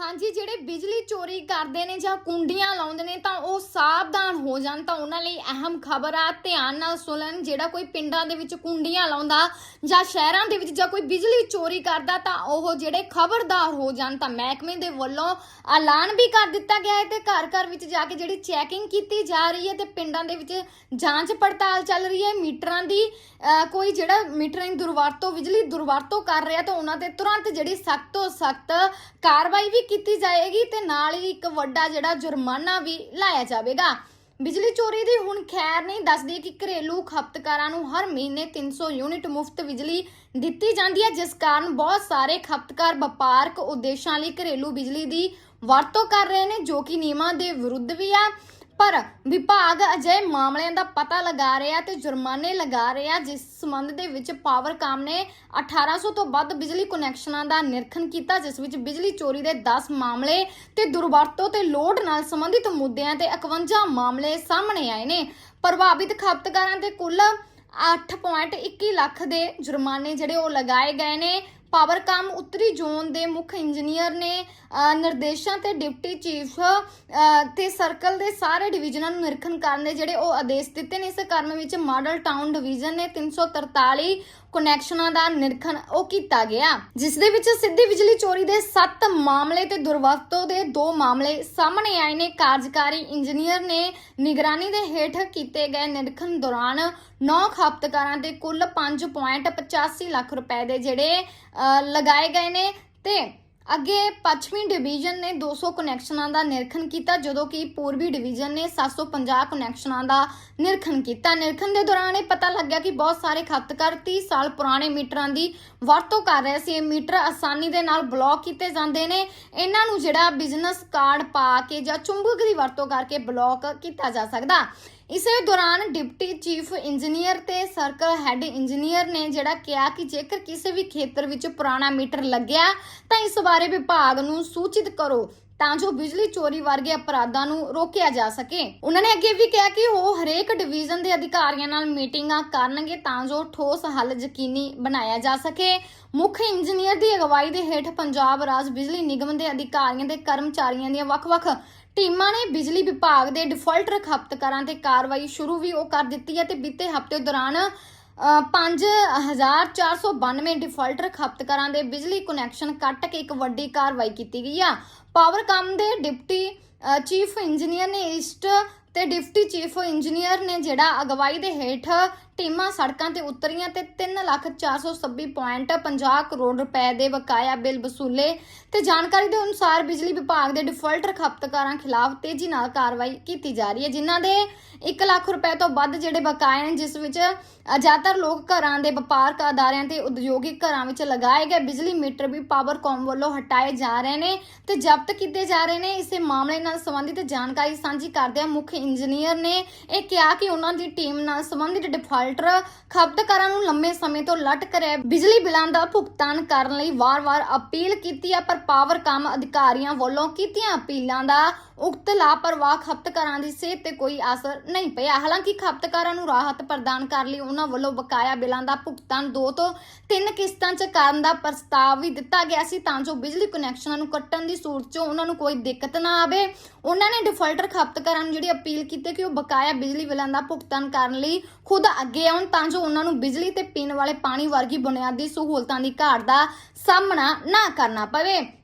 ਹਾਂਜੀ, ਜਿਹੜੇ ਬਿਜਲੀ ਚੋਰੀ ਕਰਦੇ ਨੇ ਜਾਂ ਕੁੰਡੀਆਂ ਲਾਉਂਦੇ ਨੇ ਤਾਂ ਉਹ ਸਾਵਧਾਨ ਹੋ ਜਾਣ ਤਾਂ ਉਹਨਾਂ ਲਈ ਅਹਿਮ ਖਬਰ ਆ। ਧਿਆਨ ਨਾਲ ਸੁਣਨ, ਜਿਹੜਾ ਕੋਈ ਪਿੰਡਾਂ ਦੇ ਵਿੱਚ ਕੁੰਡੀਆਂ ਲਾਉਂਦਾ ਜਾਂ ਸ਼ਹਿਰਾਂ ਦੇ ਵਿੱਚ ਜਾਂ ਕੋਈ ਬਿਜਲੀ ਚੋਰੀ ਕਰਦਾ ਤਾਂ ਉਹ ਜਿਹੜੇ ਖਬਰਦਾਰ ਹੋ ਜਾਣ ਤਾਂ ਮਹਿਕਮੇ ਦੇ ਵੱਲੋਂ ਐਲਾਨ ਵੀ ਕਰ ਦਿੱਤਾ ਗਿਆ ਹੈ ਤੇ ਘਰ ਘਰ ਵਿੱਚ ਜਾ ਕੇ ਜਿਹੜੀ ਚੈਕਿੰਗ ਕੀਤੀ ਜਾ ਰਹੀ ਹੈ ਤੇ ਪਿੰਡਾਂ ਦੇ ਵਿੱਚ ਜਾਂਚ ਪੜਤਾਲ ਚੱਲ ਰਹੀ ਹੈ। ਮੀਟਰਾਂ ਦੀ ਕੋਈ ਜਿਹੜਾ ਮੀਟਰਾਂ ਦੀ ਦੁਰਵਰਤੋਂ, ਬਿਜਲੀ ਦੁਰਵਰਤੋਂ ਕਰ ਰਿਹਾ ਤਾਂ ਉਹਨਾਂ ਤੇ ਤੁਰੰਤ ਜਿਹੜੀ ਸਖਤ ਤੋਂ ਸਖਤ ਕਾਰਵਾਈ ਵੀ ਕੀਤੀ ਜਾਏਗੀ ਤੇ ਨਾਲ ਹੀ ਇੱਕ ਵੱਡਾ ਜਿਹੜਾ ਜੁਰਮਾਨਾ ਵੀ ਲਾਇਆ ਜਾਵੇਗਾ। ਬਿਜਲੀ ਚੋਰੀ ਦੀ ਹੁਣ ਖੈਰ ਨਹੀਂ ਦੱਸਦੀ ਕਿ ਘਰੇਲੂ ਖਪਤਕਾਰਾਂ ਨੂੰ ਹਰ ਮਹੀਨੇ 300 ਯੂਨਿਟ ਮੁਫਤ ਬਿਜਲੀ ਦਿੱਤੀ ਜਾਂਦੀ ਹੈ, ਜਿਸ ਕਾਰਨ ਬਹੁਤ ਸਾਰੇ ਖਪਤਕਾਰ ਵਪਾਰਕ ਉਦੇਸ਼ਾਂ ਲਈ ਘਰੇਲੂ ਬਿਜਲੀ ਦੀ ਵਰਤੋਂ ਕਰ ਰਹੇ ਨੇ, ਜੋ ਕਿ ਨਿਯਮਾਂ ਦੇ ਵਿਰੁੱਧ ਵੀ ਆ। ਪਰ ਵਿਭਾਗ ਅਜੇ ਮਾਮਲਿਆਂ ਦਾ ਪਤਾ ਲਗਾ ਰਿਹਾ ਤੇ ਜੁਰਮਾਨੇ ਲਗਾ ਰਿਹਾ, ਜਿਸ ਸੰਬੰਧ ਦੇ ਵਿੱਚ ਪਾਵਰਕਾਮ ਨੇ 1800 ਤੋਂ ਵੱਧ ਬਿਜਲੀ ਕੁਨੈਕਸ਼ਨਾਂ ਦਾ ਨਿਰੀਖਣ ਕੀਤਾ, ਜਿਸ ਵਿੱਚ ਬਿਜਲੀ ਚੋਰੀ ਦੇ 10 ਮਾਮਲੇ ਤੇ ਦੁਰਵਰਤੋਂ ਤੇ ਲੋਡ ਨਾਲ ਸੰਬੰਧਿਤ ਮੁੱਦਿਆਂ ਤੇ 51 ਮਾਮਲੇ ਸਾਹਮਣੇ ਆਏ ਨੇ। ਪ੍ਰਭਾਵਿਤ ਖਪਤਕਾਰਾਂ ਤੇ ਕੁੱਲ 8.21 ਲੱਖ ਦੇ ਜੁਰਮਾਨੇ ਜਿਹੜੇ ਉਹ ਲਗਾਏ ਗਏ ਨੇ। ਪਾਵਰਕਾਮ ਉੱਤਰੀ ਜ਼ੋਨ ਦੇ ਮੁੱਖ ਇੰਜੀਨੀਅਰ ਨੇ ਨਿਰਦੇਸ਼ਾਂ ਤੇ ਡਿਪਟੀ ਚੀਫ ਤੇ ਸਰਕਲ ਦੇ ਸਾਰੇ ਡਿਵੀਜ਼ਨਾਂ ਨੂੰ ਨਿਰੀਖਣ ਕਰਨ ਦੇ ਜਿਹੜੇ ਉਹ ਆਦੇਸ਼ ਦਿੱਤੇ ਨੇ। ਇਸ ਕਰਮ ਵਿੱਚ ਮਾਡਲ ਟਾਊਨ ਡਿਵੀਜ਼ਨ ਨੇ 343 ਕਨੈਕਸ਼ਨਾਂ ਦਾ ਨਿਰੀਖਣ ਉਹ ਕੀਤਾ ਗਿਆ, ਜਿਸ ਦੇ ਵਿੱਚ ਸਿੱਧੀ ਬਿਜਲੀ ਚੋਰੀ ਦੇ 7 ਮਾਮਲੇ ਤੇ ਦੁਰਵਰਤੋਂ ਦੇ 2 ਮਾਮਲੇ ਸਾਹਮਣੇ ਆਏ ਨੇ। ਕਾਰਜਕਾਰੀ ਇੰਜੀਨੀਅਰ ਨੇ ਨਿਗਰਾਨੀ ਦੇ ਹੇਠ ਕੀਤੇ ਗਏ ਨਿਰੀਖਣ ਦੌਰਾਨ 9 ਖਪਤਕਾਰਾਂ ਦੇ ਕੁੱਲ 5.85 ਲੱਖ ਰੁਪਏ ਦੇ ਜਿਹੜੇ ਲਗਾਏ ਗਏ ਨੇ ਤੇ ਅੱਗੇ ਪੱਛਮੀ ਡਿਵੀਜ਼ਨ ਨੇ 200 ਕਨੈਕਸ਼ਨਾਂ ਦਾ ਨਿਰੀਖਣ ਕੀਤਾ, ਜਦੋਂ ਕਿ ਪੂਰਬੀ ਡਿਵੀਜ਼ਨ ਨੇ 750 ਕਨੈਕਸ਼ਨਾਂ ਦਾ ਨਿਰੀਖਣ ਕੀਤਾ। ਨਿਰੀਖਣ ਦੇ ਦੌਰਾਨ ਇਹ ਪਤਾ ਲੱਗਿਆ ਕਿ ਬਹੁਤ ਸਾਰੇ ਖਪਤਕਾਰ 30 ਸਾਲ ਪੁਰਾਣੇ ਮੀਟਰਾਂ ਦੀ ਵਰਤੋਂ ਕਰ ਰਹੇ ਸੀ। ਇਹ ਮੀਟਰ ਆਸਾਨੀ ਦੇ ਨਾਲ ਬਲੌਕ ਕੀਤੇ ਜਾਂਦੇ ਨੇ। ਇਹਨਾਂ ਨੂੰ ਜਿਹੜਾ ਬਿਜ਼ਨਸ ਕਾਰਡ ਪਾ ਕੇ ਜਾਂ ਚੁੰਬਕ ਦੀ ਵਰਤੋਂ ਕਰਕੇ ਬਲੌਕ ਕੀਤਾ ਜਾ ਸਕਦਾ। ਇਸੇ ਦੌਰਾਨ ਡਿਪਟੀ ਚੀਫ ਇੰਜੀਨੀਅਰ ਤੇ ਸਰਕਲ ਹੈੱਡ ਇੰਜੀਨੀਅਰ ਨੇ ਜਿਹੜਾ ਕਿਹਾ ਕਿ ਜੇਕਰ ਕਿਸੇ ਵੀ ਖੇਤਰ ਵਿੱਚ ਪੁਰਾਣਾ ਮੀਟਰ ਲੱਗਿਆ, ਤਾਂ ਇਸ ਬਾਰੇ ਵਿਭਾਗ ਨੂੰ ਸੂਚਿਤ ਕਰੋ ਤਾਂ ਜੋ ਬਿਜਲੀ ਚੋਰੀ ਵਰਗੇ ਅਪਰਾਧਾਂ ਨੂੰ ਰੋਕਿਆ ਜਾ ਸਕੇ। ਉਹਨਾਂ ਨੇ ਅੱਗੇ ਵੀ ਕਿਹਾ ਕਿ ਉਹ ਹਰੇਕ ਡਿਵੀਜ਼ਨ ਦੇ ਅਧਿਕਾਰੀਆਂ ਨਾਲ ਮੀਟਿੰਗਾਂ ਕਰਨਗੇ ਤਾਂ ਜੋ ਠੋਸ ਹੱਲ ਯਕੀਨੀ ਬਣਾਇਆ ਜਾ ਸਕੇ। ਮੁੱਖ ਇੰਜੀਨੀਅਰ ਦੀ ਅਗਵਾਈ ਦੇ ਹੇਠ ਪੰਜਾਬ ਰਾਜ ਬਿਜਲੀ ਨਿਗਮ ਦੇ ਅਧਿਕਾਰੀਆਂ ਤੇ ਕਰਮਚਾਰੀਆਂ ਦੀਆਂ ਵੱਖ-ਵੱਖ ਟੀਮਾਂ ਨੇ ਬਿਜਲੀ ਵਿਭਾਗ ਦੇ ਡਿਫਾਲਟਰ ਖਪਤਕਾਰਾਂ ਤੇ ਕਾਰਵਾਈ ਸ਼ੁਰੂ ਵੀ ਉਹ ਕਰ ਦਿੱਤੀ ਹੈ ਤੇ ਬੀਤੇ ਹਫ਼ਤੇ ਦੌਰਾਨ ਅ, 5492 ਡਿਫਾਲਟਰ ਖਪਤਕਾਰਾਂ ਦੇ ਬਿਜਲੀ ਕੁਨੈਕਸ਼ਨ ਕੱਟ ਕੇ ਇੱਕ ਵੱਡੀ ਕਾਰਵਾਈ ਕੀਤੀ ਗਈ ਆ। ਪਾਵਰਕਾਮ ਦੇ ਡਿਪਟੀ ਚੀਫ ਇੰਜੀਨੀਅਰ ਨੇ ਈਸਟ ਤੇ ਡਿਪਟੀ ਚੀਫ ਇੰਜੀਨੀਅਰ ਨੇ ਜਿਹੜਾ ਅਗਵਾਈ ਦੇ ਹੇਠ ਟੀਮਾਂ ਸੜਕਾਂ ਤੇ ਉਤਰੀਆਂ ਤੇ 3426.50 ਕਰੋੜ ਰੁਪਏ ਦੇ ਬਕਾਇਆ ਬਿੱਲ ਵਸੂਲੇ ਤੇ ਜਾਣਕਾਰੀ ਦੇ ਅਨੁਸਾਰ ਬਿਜਲੀ ਵਿਭਾਗ ਦੇ ਡਿਫਾਲਟਰ ਖਪਤਕਾਰਾਂ ਖਿਲਾਫ ਤੇਜ਼ੀ ਨਾਲ ਕਾਰਵਾਈ ਕੀਤੀ ਜਾ ਰਹੀ ਹੈ, ਜਿਨ੍ਹਾਂ ਦੇ 1 ਲੱਖ ਰੁਪਏ ਤੋਂ ਵੱਧ ਜਿਹੜੇ ਬਕਾਇਆ ਨੇ, ਜਿਸ ਵਿੱਚ ਜ਼ਿਆਦਾਤਰ ਲੋਕ ਘਰਾਂ ਦੇ ਵਪਾਰਕ ਅਦਾਰਿਆਂ ਤੇ ਉਦਯੋਗਿਕ ਘਰਾਂ ਵਿੱਚ ਲਗਾਏ ਗਏ ਬਿਜਲੀ ਮੀਟਰ ਵੀ ਪਾਵਰਕਾਮ ਵੱਲੋਂ ਹਟਾਏ ਜਾ ਰਹੇ ਨੇ ਤੇ ਜ਼ਬਤ ਕੀਤੇ ਜਾ ਰਹੇ ਨੇ। ਇਸੇ ਮਾਮਲੇ ਨਾਲ ਸੰਬੰਧਿਤ ਜਾਣਕਾਰੀ ਸਾਂਝੀ ਕਰਦਿਆਂ ਮੁੱਖ ਇੰਜੀਨੀਅਰ ਨੇ ਇਹ ਕਿਹਾ ਕਿ ਉਹਨਾਂ ਦੀ ਟੀਮ ਨਾਲ ਸੰਬੰਧਿਤ ਡਿਫਾਲਟਰ ਖਪਤਕਾਰਾਂ ਨੂੰ ਲੰਮੇ ਸਮੇਂ ਤੋਂ ਲਟਕ ਰਹੇ ਬਿਜਲੀ ਬਿਲਾਂ ਦਾ ਭੁਗਤਾਨ ਕਰਨ ਲਈ ਵਾਰ-ਵਾਰ ਅਪੀਲ ਕੀਤੀ ਆ ਪਰ ਪਾਵਰਕਾਮ ਅਧਿਕਾਰੀਆਂ ਵੱਲੋਂ ਕੀਤੀਆਂ ਅਪੀਲਾਂ ਦਾ ਉਕਤ ਲਾਪਰਵਾਹ ਖਪਤਕਾਰਾਂ ਦੀ ਸਿਹਤ ਤੇ ਕੋਈ ਅਸਰ ਨਹੀਂ ਪਿਆ। ਹਾਲਾਂਕਿ ਖਪਤਕਾਰਾਂ ਨੂੰ ਰਾਹਤ ਪ੍ਰਦਾਨ ਕਰਨ ਲਈ ਉਹਨਾਂ ਵੱਲੋਂ ਬਕਾਇਆ ਬਿੱਲਾਂ ਦਾ ਭੁਗਤਾਨ 2 ਤੋਂ 3 ਕਿਸ਼ਤਾਂ 'ਚ ਕਰਨ ਦਾ ਪ੍ਰਸਤਾਵ ਵੀ ਦਿੱਤਾ ਗਿਆ ਸੀ ਤਾਂ ਜੋ ਬਿਜਲੀ ਕਨੈਕਸ਼ਨਾਂ ਨੂੰ ਕੱਟਣ ਦੀ ਸੂਰਤ 'ਚ ਉਹਨਾਂ ਨੂੰ ਕੋਈ ਦਿੱਕਤ ਨਾ ਆਵੇ। ਉਹਨਾਂ ਨੇ ਡਿਫਾਲਟਰ ਖਪਤਕਾਰਾਂ ਨੂੰ ਜਿਹੜੀ ਅਪੀਲ ਕੀਤੀ ਕਿ ਉਹ ਬਕਾਇਆ ਬਿਜਲੀ ਬਿੱਲਾਂ ਦਾ ਭੁਗਤਾਨ ਕਰਨ ਲਈ ਖੁਦ ਅੱਗੇ ਆਉਣ ਤਾਂ ਜੋ ਉਹਨਾਂ ਨੂੰ ਬਿਜਲੀ ਤੇ ਪੀਣ ਵਾਲੇ ਪਾਣੀ ਵਰਗੀ ਬੁਨਿਆਦੀ ਸਹੂਲਤਾਂ ਦੀ ਘਾਟ ਦਾ ਸਾਹਮਣਾ ਨਾ ਕਰਨਾ ਪਵੇ।